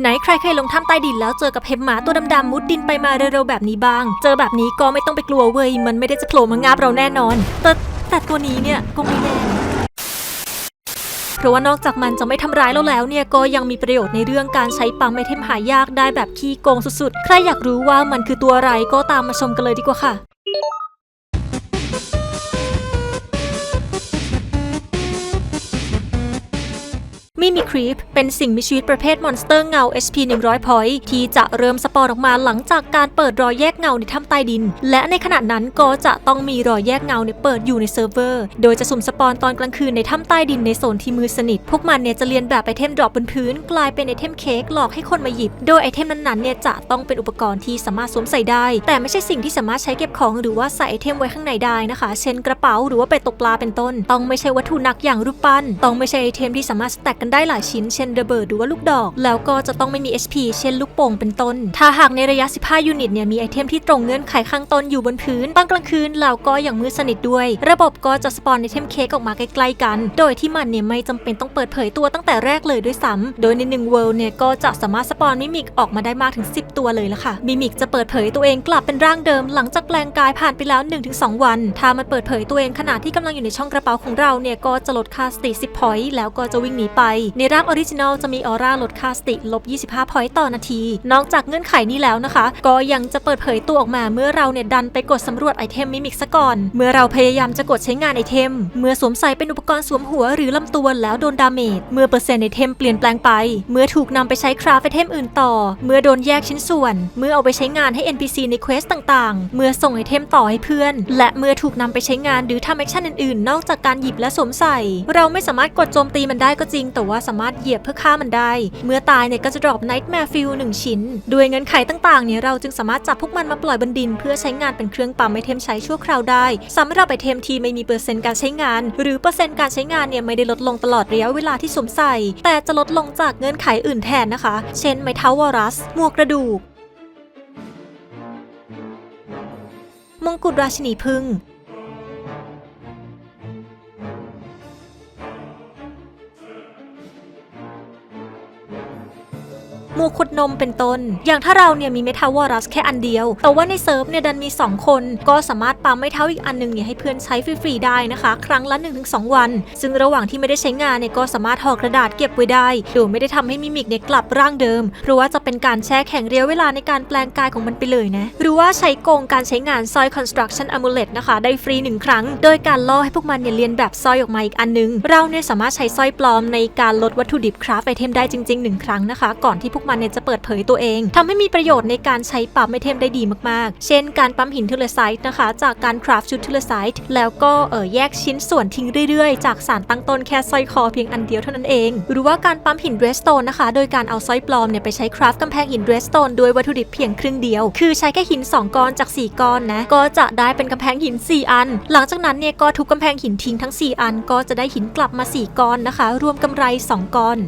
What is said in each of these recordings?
ไหนใครเคยลงถ้ำใต้ดินแล้วเจอกับเห็บหมาตัวดำๆมุดดินไปมาเร็วๆแบบนี้บ้าง เจอแบบนี้ก็ไม่ต้องไปกลัวเว้ย มันไม่ได้จะโผล่มางาบเราแน่นอน แต่แต่ตัวนี้เนี่ยก็ไม่แน่เพราะว่านอกจากมันจะไม่ทำร้ายเราแล้วเนี่ยก็ยังมีประโยชน์ในเรื่องการใช้ปั๊มไอเทมหายากได้แบบขี้โกงสุดๆ ใครอยากรู้ว่ามันคือตัวอะไรก็ตามมาชมกันเลยดีกว่าค่ะ มิมิครีปเป็นสิ่งมีชีวิตประเภทมอนสเตอร์เงา HP 100 point ที่จะเริ่มสปอร์ออกมาหลังจากการเปิดรอยแยกเงาในถ้ำใต้ดิน และในขณะนั้นก็จะต้องมีรอยแยกเงาเนี่ยเปิดอยู่ในเซิร์ฟเวอร์ โดยจะสุ่มสปอนตอนกลางคืนในถ้ำใต้ดินในโซนที่มืดสนิท พวกมันเนี่ยจะเรียนแบบไอเทมดรอปบนพื้น กลายเป็นไอเทมเค้กหลอกให้คนมาหยิบ โดยไอเทมนั้นๆเนี่ยจะต้องเป็นอุปกรณ์ที่สามารถสวมใส่ได้ แต่ไม่ใช่สิ่งที่สามารถใช้เก็บของหรือว่าใส่ไอเทมไว้ข้างในได้นะคะ เช่นกระเป๋าหรือว่าไปตกปลาเป็นต้น ต้องไม่ใช่วัตถุหนักอย่างรูปปั้น ต้องไม่ใช่ไอเทมที่สามารถแตกกันได้หลายชิ้นเช่นระเบิดหรือว่าลูกดอก แล้วก็จะต้องไม่มี HP เช่นลูกโป่งเป็นต้น ถ้าหากในระยะ 15 ยูนิตเนี่ยมีไอเทมที่ตรงเงื่อนไขข้างต้นอยู่บนพื้นตอนกลางคืนแล้วก็อย่างมืดสนิทด้วย ระบบก็จะสปอนไอเทมเค้กออกมาใกล้ๆกัน โดยที่มันเนี่ยไม่จำเป็นต้องเปิดเผยตัวตั้งแต่แรกเลยด้วยซ้ำโดยในหนึ่งเวิลด์เนี่ยก็จะสามารถสปอนมิมิกออกมาได้มากถึง 10 ตัวเลยละค่ะ มิมิกจะเปิดเผยตัวเองกลับเป็นร่างเดิม หลังจากแปลงกายผ่านไปแล้ว 1-2 วัน ถ้ามันเปิดเผยตัวเองขณะที่กำลังอยู่ในช่องกระเป๋าของเราเนี่ยก็จะลดค่าสติ10พอยต์แล้วก็จะวิ่งหนีไปในร่างออริจินอลจะมีออร่าลดค่าสติลบ 25พอยต์ต่อนาที นอกจากเงื่อนไขนี้แล้วนะคะ ก็ยังจะเปิดเผยตัวออกมาเมื่อเราเนี่ยดันไปกดสำรวจไอเทมมิมิกซะก่อน เมื่อเราพยายามจะกดใช้งานไอเทม เมื่อสวมใส่เป็นอุปกรณ์สวมหัวหรือลำตัวแล้วโดนดาเมจ เมื่อเปอร์เซ็นต์ไอเทมเปลี่ยนแปลงไป เมื่อถูกนำไปใช้คราฟไอเทมอื่นต่อ เมื่อโดนแยกชิ้นส่วน เมื่อเอาไปใช้งานให้ NPC ในเควสต่างๆ เมื่อส่งไอเทมต่อให้เพื่อน และเมื่อถูกนำไปใช้งานหรือทำแอคชั่นอื่นๆ นอกจากการหยิบและสวมใส่ เราไม่สามารถกดโจมตีมันได้ก็จริงแต่ว่าสามารถเหยียบเพื่อฆ่ามันได้ เมื่อตายเนี่ยก็จะดรอป Nightmare Fuel หนึ่งชิ้น ด้วยเงินไขต่างๆเนี่ยเราจึงสามารถจับพวกมันมาปล่อยบนดิน เพื่อใช้งานเป็นเครื่องปั๊มไอเทมใช้ชั่วคราวได้สำหรับไอเทมที่ไม่มีเปอร์เซ็นต์การใช้งาน หรือเปอร์เซ็นต์การใช้งานเนี่ยไม่ได้ลดลงตลอดระยะเวลาที่สวมใส่ แต่จะลดลงจากเงื่อนไขอื่นแทนนะคะ เช่นไมเท้าวอรัสหมวกกระดูกมงกุฎราชินีพึ่ง มูขุดนมเป็นต้น อย่างถ้าเราเนี่ยมีเมทาวอรัสแค่อันเดียว แต่ว่าในเซิร์ฟเนี่ยดันมี 2 คน ก็สามารถปั๊มเมทาอีกอันหนึงเนี่ยให้เพื่อนใช้ฟรีๆได้นะคะ ครั้งละ 1-2 วัน ซึ่งระหว่างที่ไม่ได้ใช้งานเนี่ยก็สามารถห่อกระดาษเก็บไว้ได้ โดยไม่ได้ทำให้มิมิกเนี่ยกลับร่างเดิม เพราะว่าจะเป็นการแช่แข็งเระยะเวลาในการแปลงกายของมันไปเลยนะ หรือว่าใช้โกงการใช้งานสร้อย construction amulet นะคะได้ฟรีหนึ่งครั้ง โดยการล่อให้พวกมันเนี่ยเรียนแบบสร้อยออกมาอีกอันนึง เราเนี่ยสามารถใช้สร้อยปลอมในการลดวัตถุดิบคราฟไอเทมได้จริงๆหนึ่งครั้งนะคะ ก่อนที่พวกมันเนี่ยจะเปิดเผยตัวเองทำให้มีประโยชน์ในการใช้ปั๊มไอเทมได้ดีมากๆ เช่น การปั๊มหินเทเลไซต์นะคะ จากการคราฟชุดเทเลไซต์แล้วก็เออแยกชิ้นส่วนทิ้งเรื่อยๆ จากสารตั้งต้นแค่สร้อยคอเพียงอันเดียวเท่านั้นเอง หรือว่าการปั๊มหินเดรสโตนนะคะ โดยการเอาสร้อยปลอมเนี่ยไปใช้คราฟกำแพงหินเดรสโตนด้วยวัตถุดิบเพียงครึ่งเดียว คือใช้แค่หิน 2ก้อนจาก 4ก้อนนะ ก็จะได้เป็นกำแพงหิน 4 อัน หลังจากนั้นเนี่ยก็ทุบกำแพงหินทิ้งทั้ง 4 อัน ก็จะได้หินกลับมา 4ก้อนนะคะ รวมกำไร 2ก้อน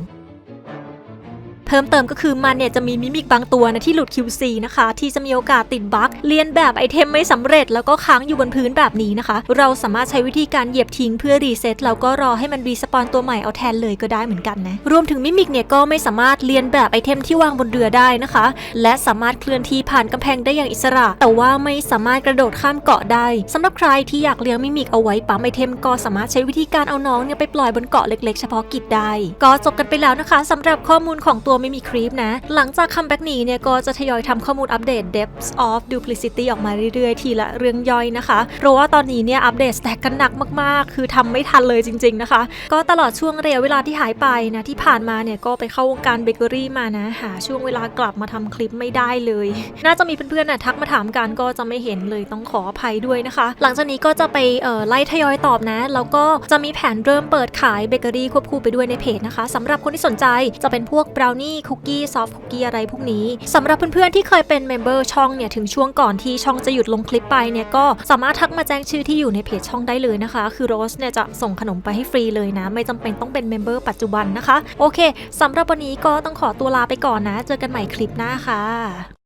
พิ่มเติมก็คือมันเนี่ยจะมีมิมิกบางตัวนะที่หลุด QC นะคะ ที่จะมีโอกาสติดบั๊กเลียนแบบไอเทมไม่สำเร็จ แล้วก็ค้างอยู่บนพื้นแบบนี้นะคะ เราสามารถใช้วิธีการเหยียบทิ้งเพื่อรีเซ็ตแล้วก็รอให้มันรีสปอนตัวใหม่เอาแทนเลยก็ได้เหมือนกันนะรวมถึงมิมิกเนี่ยก็ไม่สามารถเลียนแบบไอเทมที่วางบนเรือได้นะคะ และสามารถเคลื่อนที่ผ่านกำแพงได้อย่างอิสระ แต่ว่าไม่สามารถกระโดดข้ามเกาะได้สำหรับใครที่อยากเลี้ยงมิมิกเอาไว้ปั๊มไอเทมก็สามารถใช้วิธีการเอาน้องเนี่ยไปปล่อยบนเกาะเล็ก ๆ เฉพาะกิจได้ก็จบกันไปแล้วนะคะสำหรับข้อมูลของตัวไมิมิครีปนะ หลังจากคัมแบ็กนี้เนี่ยก็จะทยอยทำข้อมูลอัปเดต Depths of Duplicity ออกมาเรื่อยๆ ทีละเรื่องย่อยนะคะ เพราะว่าตอนนี้เนี่ยอัปเดตแตกกันหนักมากๆ คือทำไม่ทันเลยจริง ๆนะคะ ก็ตลอดช่วงระยะเวลาที่หายไปนะที่ผ่านมาเนี่ยก็ไปเข้าวงการเบเกอรี่มานะ หาช่วงเวลากลับมาทำคลิปไม่ได้เลย น่าจะมีเพื่อนๆน่ะทักมาถามกันก็จะไม่เห็นเลยต้องขออภัยด้วยนะคะ หลังจากนี้ก็จะไปไล่ทยอยตอบนะ แล้วก็จะมีแผนเริ่มเปิดขายเบเกอรี่ควบคู่ไปด้วยในเพจนะคะสำหรับคนที่สนใจจะเป็นพวกบราวนี่คุกกี้ซอฟคุกกี้อะไรพวกนี้สำหรับเพื่อนๆที่เคยเป็นเมมเบอร์ช่องเนี่ยถึงช่วงก่อนที่ช่องจะหยุดลงคลิปไปเนี่ยก็สามารถทักมาแจ้งชื่อที่อยู่ในเพจช่องได้เลยนะคะ คือโรสเนี่ยจะส่งขนมไปให้ฟรีเลยนะ ไม่จำเป็นต้องเป็นเมมเบอร์ปัจจุบันนะคะ โอเคสำหรับวันนี้ก็ต้องขอตัวลาไปก่อนนะ เจอกันใหม่คลิปหน้าค่ะ